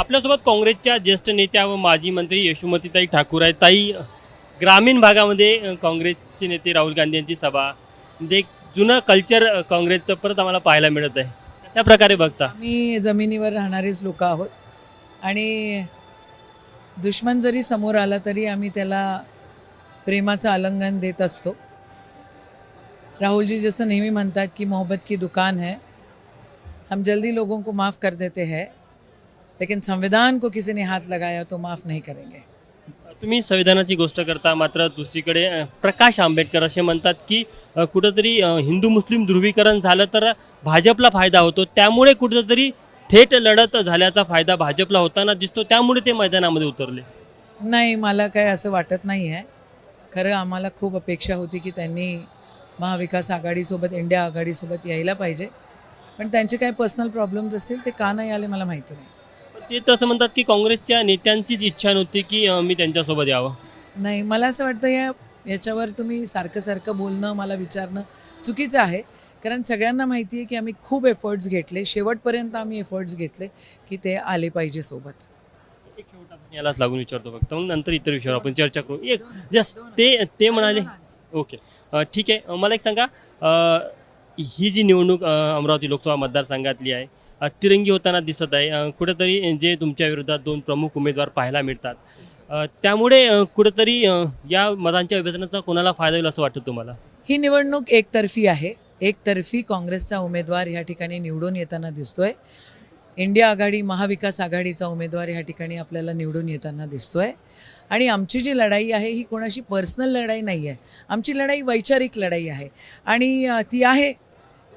आपल्यासोबत काँग्रेसच्या ज्येष्ठ नेत्या व माजी मंत्री यशोमतीताई ठाकूर आहेत. ताई ग्रामीण भागामध्ये काँग्रेसचे नेते राहुल गांधी यांची सभा. म्हणजे एक जुनं कल्चर काँग्रेसचं परत आम्हाला पाहायला मिळत आहे. कशा प्रकारे बघता? आम्ही जमिनीवर राहणारेच लोक आहोत. आणि दुश्मन जरी समोर आला तरी आम्ही त्याला प्रेमाचं आलंगन देत असतो. राहुलजी जसं नेहमी म्हणतात की मोहब्बत की दुकान है हम जल्दी लोगों को माफ़ कर देते हैं. लेकिन संविधान को किसी ने हाथ लगाया तो माफ़ नहीं करेंगे। तुम्ही संविधानाची गोष्ट करता मात्र दुसरीकडे प्रकाश आंबेडकर असे म्हणतात की कुठंतरी हिंदू मुस्लिम ध्रुवीकरण झालं तर भाजपला फायदा होतो. त्यामुळे कुठंतरी थेट लढत झाल्याचा फायदा भाजपला होताना दिसतो. त्यामुळे ते मैदानामध्ये उतरले. नाही मला काय असं वाटत नाही आहे खरं आम्हाला खूप अपेक्षा होती की त्यांनी महाविकास आघाडीसोबत इंडिया आघाडीसोबत यायला पाहिजे. पण त्यांचे काही पर्सनल प्रॉब्लेम्स असतील ते का नाही आले मला माहिती नाही. ते तसं म्हणतात की काँग्रेसच्या नेत्यांचीच इच्छा नव्हती की अ, मी त्यांच्यासोबत यावं. नाही मला असं वाटतं या याच्यावर तुम्ही सारखं सारखं बोलणं मला विचारणं चुकीचं आहे. कारण सगळ्यांना माहिती आहे की आम्ही खूप एफर्ट्स घेतले. शेवटपर्यंत आम्ही एफर्ट्स घेतले की ते आले पाहिजे सोबत. एक शेवट आपण यालाच लागून विचारतो फक्त. मग नंतर इतर विषयावर आपण चर्चा करू. एक जस्ट ते ते म्हणाले. ओके. अ, ठीक आहे. अ, मला एक सांगा. अ, ही जी निवडणूक अ, अमरावती लोकसभा मतदारसंघातली आहे तिरंगी होताना दिसत आहे. कुठंतरी जे तुमच्या विरोधात दोन प्रमुख उमेदवार पाहायला मिळतात. त्यामुळे कुठंतरी या मतांच्या विभाजनाचा कोणाला फायदा होईल असं वाटतं तुम्हाला? ही निवडणूक एकतर्फी आहे. एकतर्फी काँग्रेसचा उमेदवार ह्या ठिकाणी निवडून येताना दिसतोय. इंडिया आघाडी महाविकास आघाडीचा उमेदवार ह्या ठिकाणी आपल्याला निवडून येताना दिसतोय. आणि आमची जी लढाई आहे ही कोणाशी पर्सनल लढाई नाही आहे आमची लढाई वैचारिक लढाई आहे. आणि ती आहे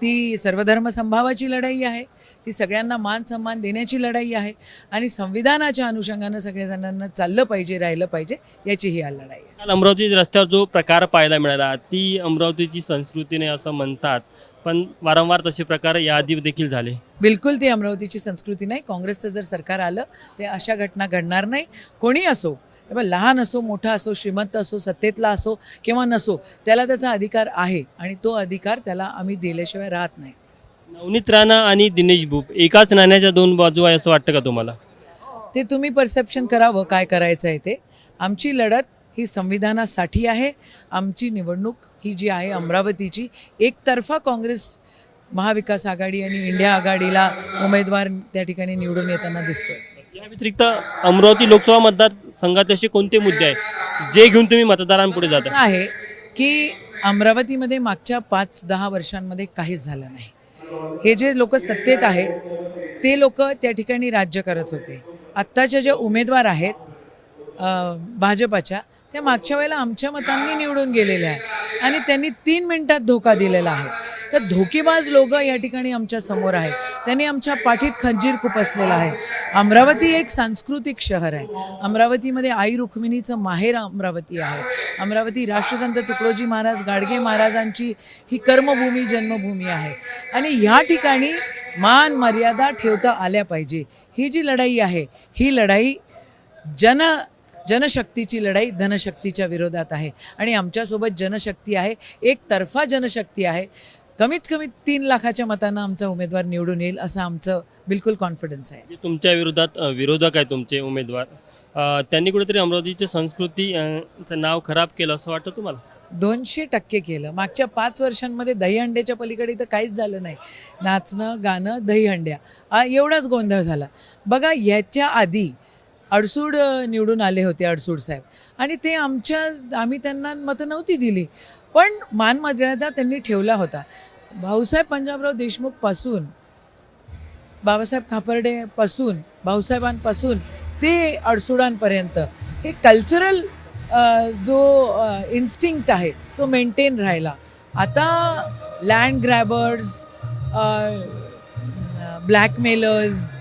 ती सर्वधर्म संभावाची लढाई आहे. ती सगळ्यांना मान सन्मान देण्याची लढाई आहे. आणि संविधानाच्या अनुषंगानं सगळेजणांना चाललं पाहिजे राहिलं पाहिजे याची ही लढाई आहे. काल अमरावती रस्त्यावर जो प्रकार पाहायला मिळाला ती अमरावतीची संस्कृतीने असं म्हणतात पण वारंवार तसे प्रकार याआधी देखील झाले. बिलकुल ती अमरावतीची संस्कृती नाही. काँग्रेसचं जर सरकार आलं ते अशा घटना घडणार नाही. कोणी असो लहान असो मोठा असो श्रीमंत असो सत्तेतला असो किंवा नसो त्याला त्याचा अधिकार आहे आणि तो अधिकार त्याला आम्ही दिल्याशिवाय राहत नाही. नवनीत राणा आणि दिनेश भूप एकाच नाण्याच्या दोन बाजू आहे असं वाटतं का तुम्हाला? ते तुम्ही परसेप्शन करावं काय करायचं आहे ते. आमची लढत ही संविधानासाठी आहे. आमची निवडणूक ही जी आहे अमरावतीची एकतर्फा काँग्रेस महाविकास आघाडी आणि इंडिया आघाडीला उमेदवार त्या ठिकाणी निवडून येताना दिसतोय. या व्यतिरिक्त अमरावती लोकसभा मतदारसंघात असे कोणते मुद्दे आहेत जे घेऊन तुम्ही मतदारांपुढे जाता आहे की अमरावतीमध्ये मागच्या पाच दहा वर्षांमध्ये काहीच झालं नाही. हे जे लोक सत्तेत आहेत ते लोक त्या ठिकाणी राज्य करत होते. आत्ताच्या ज्या उमेदवार आहेत भाजपाच्या त्या मागच्या वेळेला आमच्या मतांनी निवडून गेलेल्या आहे आणि त्यांनी तीन मिनिटात धोका दिलेला आहे. तर धोकेबाज लोक या ठिकाणी आमच्यासमोर आहेत. त्यांनी आमच्या पाठीत खंजीर खुपसलेला आहे. अमरावती एक सांस्कृतिक शहर आहे. अमरावतीमध्ये आई रुक्मिणीचं माहेर अमरावती आहे. अमरावती राष्ट्रसंत तुकडोजी महाराज गाडगे महाराजांची ही कर्मभूमी जन्मभूमी आहे. आणि ह्या ठिकाणी मान मर्यादा ठेवता आल्या पाहिजे. ही जी लढाई आहे ही लढाई जन जनशक्तीची लढाई धनशक्तीच्या विरोधात आहे. आणि आमच्यासोबत जनशक्ती आहे. एकतर्फा जनशक्ती आहे. कमीत कमी तीन लाखाच्या मतांना आमचा उमेदवार निवडून येईल असं आमचं बिलकुल कॉन्फिडन्स आहे. जे तुमच्या विरोधात विरोधक आहे तुमचे उमेदवार. त्यांनी कुठेतरी अमरावतीची संस्कृती अ, चं नाव खराब केलं असं वाटतं तुम्हाला? दोनशे टक्के केलं. मागच्या पाच वर्षांमध्ये दहीहंड्याच्या पलीकडे तर काहीच झालं नाही. नाचणं गाणं दहीहंड्या एवढाच गोंधळ झाला. बघा याच्या आधी अडसूड निवडून आले होते अडसूड साहेब. आणि ते आमच्या आम्ही त्यांना मतं नव्हती दिली. पण मानमर्यादा त्यांनी ठेवला होता. भाऊसाहेब पंजाबराव देशमुखपासून बाबासाहेब खापर्डेपासून भाऊसाहेबांपासून ते अडसुडांपर्यंत हे कल्चरल जो इन्स्टिंक्ट आहे तो मेंटेन राहिला. आता लँड ग्रॅबर्स ब्लॅकमेलर्स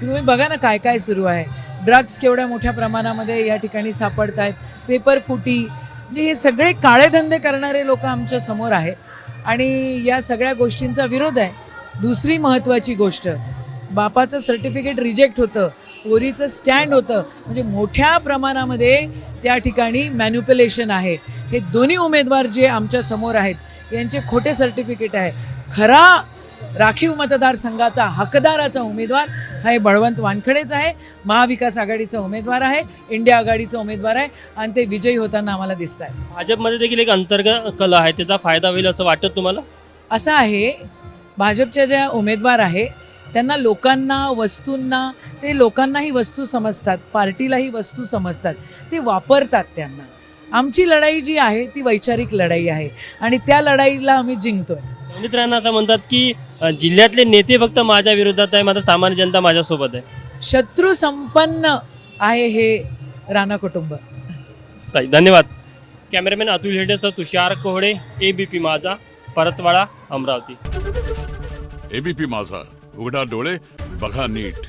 तुम्ही बघा ना काय काय सुरू आहे. ड्रग्स केवढ्या मोठ्या प्रमाणामध्ये या ठिकाणी सापडत आहेत पेपर फुटी म्हणजे हे सगळे काळे धंदे करणारे लोक आमच्यासमोर आहे आणि या सगळ्या गोष्टींचा विरोध आहे. दुसरी महत्त्वाची गोष्ट बापाचं सर्टिफिकेट रिजेक्ट होतं पोरीचं स्टँड होतं. म्हणजे मोठ्या प्रमाणामध्ये त्या ठिकाणी मॅन्युप्युलेशन आहे. हे दोन्ही उमेदवार जे आमच्यासमोर आहेत यांचे खोटे सर्टिफिकेट आहे. खरा राखीव मतदारसंघाचा हकदाराचा उमेदवार हा हे बळवंत वानखडेच आहे. महाविकास आघाडीचा उमेदवार आहे इंडिया आघाडीचा उमेदवार आहे आणि ते विजयी होताना आम्हाला दिसत आहे भाजपमध्ये देखील एक अंतर्गत कला आहे त्याचा फायदा होईल असं वाटतं तुम्हाला? असं आहे भाजपच्या ज्या उमेदवार आहे त्यांना लोकांना वस्तूंना ते लोकांनाही वस्तू समजतात पार्टीलाही वस्तू समजतात ते वापरतात त्यांना. आमची लढाई जी आहे ती वैचारिक लढाई आहे आणि त्या लढाईला आम्ही जिंकतोय. नवनीत राणा आता म्हणतात की जिल्ह्यातले नेते फक्त माझ्या विरोधात आहे मात्र सामान्य जनता माझ्यासोबत आहे. शत्रू संपन्न आहे हे राणा कुटुंब. ताई धन्यवाद. Cameraman Atul हेडेसह Tushar Kohade A B P Majha Paratwada Amravati. ABP माझा उघडा डोळे बघा नीट.